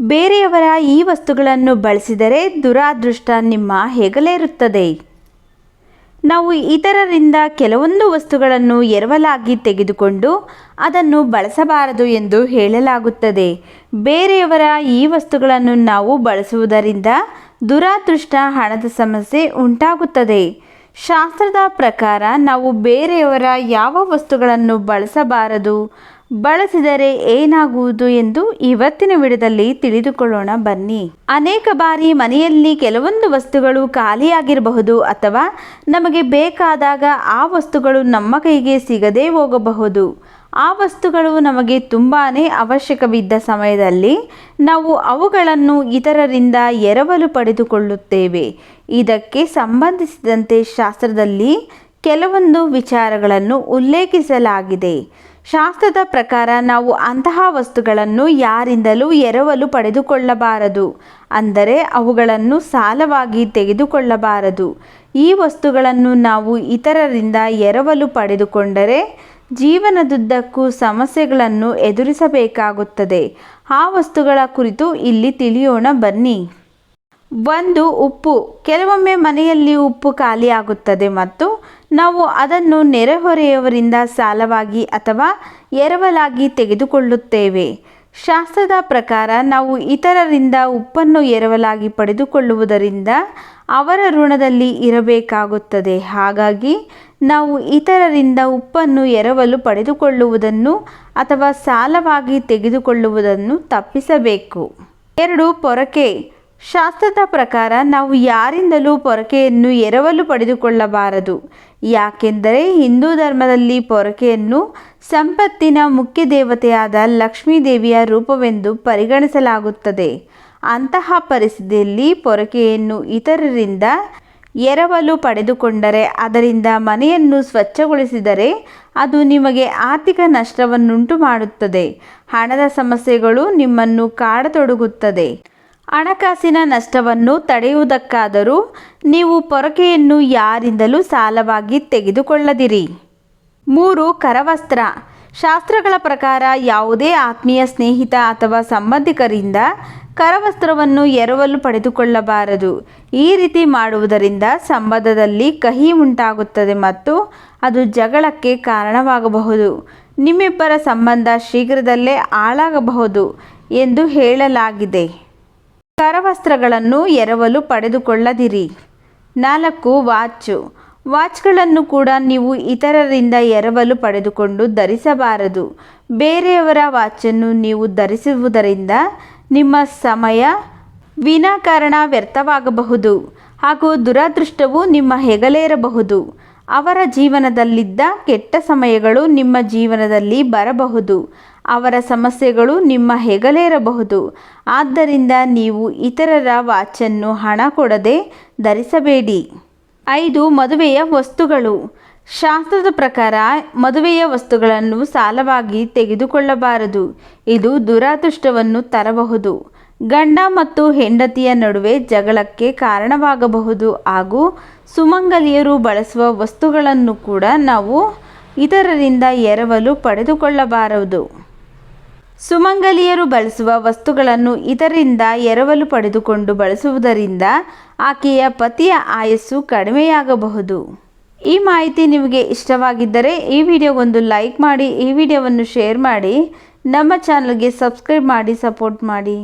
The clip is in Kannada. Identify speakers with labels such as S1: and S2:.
S1: ಬೇರೆಯವರ ಈ ವಸ್ತುಗಳನ್ನು ಬಳಸಿದರೆ ದುರಾದೃಷ್ಟ ನಿಮ್ಮ ಹೆಗಲೇರುತ್ತದೆ ನಾವು ಇತರರಿಂದ ಕೆಲವೊಂದು ವಸ್ತುಗಳನ್ನು ಎರವಲಾಗಿ ತೆಗೆದುಕೊಂಡು ಅದನ್ನು ಬಳಸಬಾರದು ಎಂದು ಹೇಳಲಾಗುತ್ತದೆ. ಬೇರೆಯವರ ಈ ವಸ್ತುಗಳನ್ನು ನಾವು ಬಳಸುವುದರಿಂದ ದುರಾದೃಷ್ಟ ಹಣದ ಸಮಸ್ಯೆ ಉಂಟಾಗುತ್ತದೆ. ಶಾಸ್ತ್ರದ ಪ್ರಕಾರ ನಾವು ಬೇರೆಯವರ ಯಾವ ವಸ್ತುಗಳನ್ನು ಬಳಸಬಾರದು? ಬಳಸಿದರೆ ಏನಾಗುವುದು ಎಂದು ಇವತ್ತಿನ ವಿಡದಲ್ಲಿ ತಿಳಿದುಕೊಳ್ಳೋಣ ಬನ್ನಿ. ಅನೇಕ ಬಾರಿ ಮನೆಯಲ್ಲಿ ಕೆಲವೊಂದು ವಸ್ತುಗಳು ಖಾಲಿಯಾಗಿರಬಹುದು ಅಥವಾ ನಮಗೆ ಬೇಕಾದಾಗ ಆ ವಸ್ತುಗಳು ನಮ್ಮ ಕೈಗೆ ಸಿಗದೇ ಹೋಗಬಹುದು. ಆ ವಸ್ತುಗಳು ನಮಗೆ ತುಂಬಾ ಅವಶ್ಯಕವಿದ್ದ ಸಮಯದಲ್ಲಿ ನಾವು ಅವುಗಳನ್ನು ಇತರರಿಂದ ಎರವಲು ಪಡೆದುಕೊಳ್ಳುತ್ತೇವೆ. ಇದಕ್ಕೆ ಸಂಬಂಧಿಸಿದಂತೆ ಶಾಸ್ತ್ರದಲ್ಲಿ ಕೆಲವೊಂದು ವಿಚಾರಗಳನ್ನು ಉಲ್ಲೇಖಿಸಲಾಗಿದೆ. ಶಾಸ್ತ್ರದ ಪ್ರಕಾರ ನಾವು ಅಂತಹ ವಸ್ತುಗಳನ್ನು ಯಾರಿಂದಲೂ ಎರವಲು ಪಡೆದುಕೊಳ್ಳಬಾರದು, ಅಂದರೆ ಅವುಗಳನ್ನು ಸಾಲವಾಗಿ ತೆಗೆದುಕೊಳ್ಳಬಾರದು. ಈ ವಸ್ತುಗಳನ್ನು ನಾವು ಇತರರಿಂದ ಎರವಲು ಪಡೆದುಕೊಂಡರೆ ಜೀವನದುದ್ದಕ್ಕೂ ಸಮಸ್ಯೆಗಳನ್ನು ಎದುರಿಸಬೇಕಾಗುತ್ತದೆ. ಆ ವಸ್ತುಗಳ ಕುರಿತು ಇಲ್ಲಿ ತಿಳಿಯೋಣ, ಬನ್ನಿ. ಒಂದು ಉಪ್ಪು. ಕೆಲವೊಮ್ಮೆ ಮನೆಯಲ್ಲಿ ಉಪ್ಪು ಖಾಲಿಯಾಗುತ್ತದೆ ಮತ್ತು ನಾವು ಅದನ್ನು ನೆರೆಹೊರೆಯವರಿಂದ ಸಾಲವಾಗಿ ಅಥವಾ ಎರವಲಾಗಿ ತೆಗೆದುಕೊಳ್ಳುತ್ತೇವೆ. ಶಾಸ್ತ್ರದ ಪ್ರಕಾರ ನಾವು ಇತರರಿಂದ ಉಪ್ಪನ್ನು ಎರವಲಾಗಿ ಪಡೆದುಕೊಳ್ಳುವುದರಿಂದ ಅವರ ಋಣದಲ್ಲಿ ಇರಬೇಕಾಗುತ್ತದೆ. ಹಾಗಾಗಿ ನಾವು ಇತರರಿಂದ ಉಪ್ಪನ್ನು ಎರವಲು ಪಡೆದುಕೊಳ್ಳುವುದನ್ನು ಅಥವಾ ಸಾಲವಾಗಿ ತೆಗೆದುಕೊಳ್ಳುವುದನ್ನು ತಪ್ಪಿಸಬೇಕು. ಎರಡು ಪೊರಕೆ ಶಾಸ್ತ್ರದ ಪ್ರಕಾರ ನಾವು ಯಾರಿಂದಲೂ ಪೊರಕೆಯನ್ನು ಎರವಲು ಪಡೆದುಕೊಳ್ಳಬಾರದು. ಯಾಕೆಂದರೆ ಹಿಂದೂ ಧರ್ಮದಲ್ಲಿ ಪೊರಕೆಯನ್ನು ಸಂಪತ್ತಿನ ಮುಖ್ಯ ದೇವತೆಯಾದ ಲಕ್ಷ್ಮೀ ದೇವಿಯ ರೂಪವೆಂದು ಪರಿಗಣಿಸಲಾಗುತ್ತದೆ. ಅಂತಹ ಪರಿಸ್ಥಿತಿಯಲ್ಲಿ ಪೊರಕೆಯನ್ನು ಇತರರಿಂದ ಎರವಲು ಪಡೆದುಕೊಂಡರೆ ಅದರಿಂದ ಮನೆಯನ್ನು ಸ್ವಚ್ಛಗೊಳಿಸಿದರೆ ಅದು ನಿಮಗೆ ಆರ್ಥಿಕ ನಷ್ಟವನ್ನುಂಟು ಮಾಡುತ್ತದೆ ಹಣದ ಸಮಸ್ಯೆಗಳು ನಿಮ್ಮನ್ನು ಕಾಡತೊಡಗುತ್ತದೆ. ಹಣಕಾಸಿನ ನಷ್ಟವನ್ನು ತಡೆಯುವುದಕ್ಕಾದರೂ ನೀವು ಪೊರಕೆಯನ್ನು ಯಾರಿಂದಲೂ ಸಾಲವಾಗಿ ತೆಗೆದುಕೊಳ್ಳದಿರಿ. ಮೂರು, ಕರವಸ್ತ್ರ. ಶಾಸ್ತ್ರಗಳ ಪ್ರಕಾರ ಯಾವುದೇ ಆತ್ಮೀಯ ಸ್ನೇಹಿತ ಅಥವಾ ಸಂಬಂಧಿಕರಿಂದ ಕರವಸ್ತ್ರವನ್ನು ಎರವಲು ಪಡೆದುಕೊಳ್ಳಬಾರದು. ಈ ರೀತಿ ಮಾಡುವುದರಿಂದ ಸಂಬಂಧದಲ್ಲಿ ಕಹಿ ಉಂಟಾಗುತ್ತದೆ ಮತ್ತು ಅದು ಜಗಳಕ್ಕೆ ಕಾರಣವಾಗಬಹುದು. ನಿಮ್ಮಿಬ್ಬರ ಸಂಬಂಧ ಶೀಘ್ರದಲ್ಲೇ ಹಾಳಾಗಬಹುದು ಎಂದು ಹೇಳಲಾಗಿದೆ. ಕರವಸ್ತ್ರಗಳನ್ನು ಎರವಲು ಪಡೆದುಕೊಳ್ಳದಿರಿ. ನಾಲ್ಕು, ವಾಚು. ವಾಚ್ಗಳನ್ನು ಕೂಡ ನೀವು ಇತರರಿಂದ ಎರವಲು ಪಡೆದುಕೊಂಡು ಧರಿಸಬಾರದು. ಬೇರೆಯವರ ವಾಚನ್ನು ನೀವು ಧರಿಸುವುದರಿಂದ ನಿಮ್ಮ ಸಮಯ ವಿನಾಕಾರಣ ವ್ಯರ್ಥವಾಗಬಹುದು ಹಾಗೂ ದುರದೃಷ್ಟವು ನಿಮ್ಮ ಹೆಗಲೇರಬಹುದು. ಅವರ ಜೀವನದಲ್ಲಿದ್ದ ಕೆಟ್ಟ ಸಮಯಗಳು ನಿಮ್ಮ ಜೀವನದಲ್ಲಿ ಬರಬಹುದು. ಅವರ ಸಮಸ್ಯೆಗಳು ನಿಮ್ಮ ಹೆಗಲೇರಬಹುದು. ಆದ್ದರಿಂದ ನೀವು ಇತರರ ವಾಚನ್ನು ಹಣ ಕೊಡದೆ ಧರಿಸಬೇಡಿ. ಐದು, ಮದುವೆಯ ವಸ್ತುಗಳು. ಶಾಸ್ತ್ರದ ಪ್ರಕಾರ ಮದುವೆಯ ವಸ್ತುಗಳನ್ನು ಸಾಲವಾಗಿ ತೆಗೆದುಕೊಳ್ಳಬಾರದು. ಇದು ದುರಾದೃಷ್ಟವನ್ನು ತರಬಹುದು. ಗಂಡ ಮತ್ತು ಹೆಂಡತಿಯ ನಡುವೆ ಜಗಳಕ್ಕೆ ಕಾರಣವಾಗಬಹುದು ಹಾಗೂ ಸುಮಂಗಲಿಯರು ಬಳಸುವ ವಸ್ತುಗಳನ್ನು ಕೂಡ ನಾವು ಇತರರಿಂದ ಎರವಲು ಪಡೆದುಕೊಳ್ಳಬಾರದು. ಸುಮಂಗಲಿಯರು ಬಳಸುವ ವಸ್ತುಗಳನ್ನು ಇದರಿಂದ ಎರವಲು ಪಡೆದುಕೊಂಡು ಬಳಸುವುದರಿಂದ ಆಕೆಯ ಪತಿಯ ಆಯಸ್ಸು ಕಡಿಮೆಯಾಗಬಹುದು. ಈ ಮಾಹಿತಿ ನಿಮಗೆ ಇಷ್ಟವಾಗಿದ್ದರೆ ಈ ವಿಡಿಯೋಗೊಂದು ಲೈಕ್ ಮಾಡಿ, ಈ ವಿಡಿಯೋವನ್ನು ಶೇರ್ ಮಾಡಿ, ನಮ್ಮ ಚಾನಲ್ಗೆ ಸಬ್ಸ್ಕ್ರೈಬ್ ಮಾಡಿ, ಸಪೋರ್ಟ್ ಮಾಡಿ.